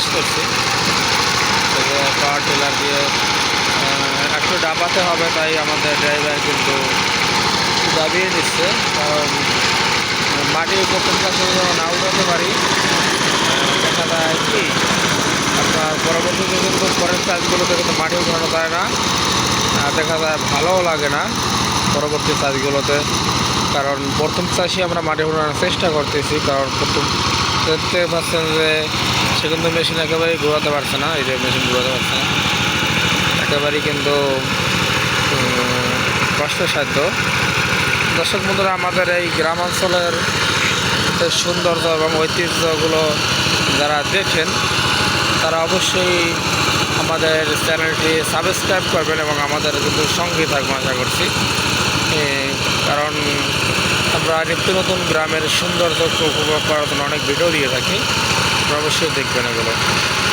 কাজ করছি। Power tiller দিয়ে একটু ডাবাতে হবে, তাই আমাদের ড্রাইভার কিন্তু দাবিয়ে দিচ্ছে। কারণ মাটি প্রথম কাছে যেন না উঠাতে পারি। দেখা যায় কি, আপনার পরবর্তীতে কিন্তু পরের কাজগুলোতে কিন্তু মাটি উঠানো যায় না। দেখা যায় ভালোও লাগে না পরবর্তী কাজগুলোতে কারণ প্রথম চাষি আমরা মাটি উঠানোর চেষ্টা করতেছি, কারণ প্রথম দেখতে পাচ্ছেন যে সে কিন্তু মেশিন একেবারেই ঘোরাতে পারছে না, এই যে মেশিন ঘোরাতে পারছে না। একেবারেই কিন্তু কষ্টসাধ্য। দর্শক বন্ধুরা, আমাদের এই গ্রামাঞ্চলের সৌন্দর্য এবং ঐতিহ্যগুলো যারা দেখেন, তারা অবশ্যই আমাদের চ্যানেলটি সাবস্ক্রাইব করবেন এবং আমাদের কিন্তু সঙ্গে থাকবেন, আশা করছি। কারণ আমরা নিত্য নতুন গ্রামের সৌন্দর্যকে উপভোগ করার জন্য অনেক ভিডিও দিয়ে থাকি। অবশ্যই দেখবেন এগুলো।